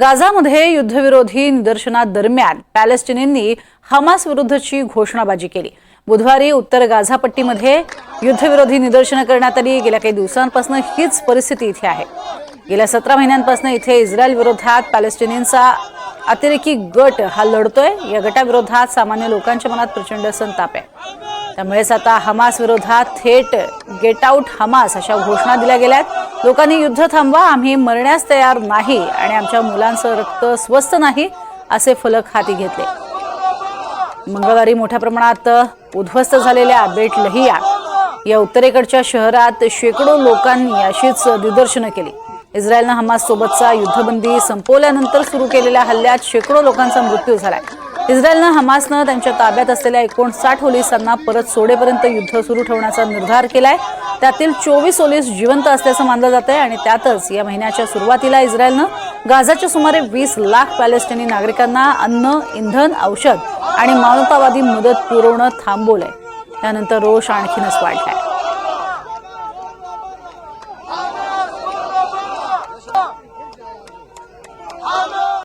गाझामध्ये युद्धविरोधी निदर्शनादरम्यान पॅलेस्टिनींनी Hamas विरुद्धची घोषणाबाजी केली. बुधवारी उत्तर गाझापट्टीमध्ये युद्धविरोधी निदर्शनं करण्यात आली. गेल्या काही दिवसांपासून हीच परिस्थिती इथे आहे. गेल्या सतरा महिन्यांपासून इथे इस्रायल विरोधात पॅलेस्टिनींचा अतिरेकी गट हा लढतोय. या गटाविरोधात सामान्य लोकांच्या मनात प्रचंड संताप आहे. त्यामुळेच आता हमास विरोधात थेट गेट आउट हमास अशा घोषणा दिल्या गेल्यात. लोकांनी युद्ध थांबवा आम्ही मरण्यास तयार नाही आणि आमच्या मुलांचं रक्त स्वस्त नाही असे फलक हाती घेतले. मंगळवारी मोठ्या प्रमाणात उद्ध्वस्त झालेल्या बेट लहिया या उत्तरेकडच्या शहरात शेकडो लोकांनी अशीच निदर्शनं केली. इस्रायलनं हमास सोबतचा युद्धबंदी संपवल्यानंतर सुरू केलेल्या हल्ल्यात शेकडो लोकांचा मृत्यू झालाय. इस्रायलनं हमासनं त्यांच्या ताब्यात असलेल्या एकोणसाठ ओलिसांना परत सोडेपर्यंत युद्ध सुरू ठेवण्याचा निर्धार केलाय. त्यातील चोवीस ओलीस जिवंत असल्याचं मानलं जात आहे आणि त्यातच या महिन्याच्या सुरुवातीला इस्रायलनं गाझाच्या सुमारे वीस लाख पॅलेस्टिनी नागरिकांना अन्न इंधन औषध आणि मानवतावादी मदत पुरवणं थांबवलंय. त्यानंतर रोष आणखीनच वाढलाय.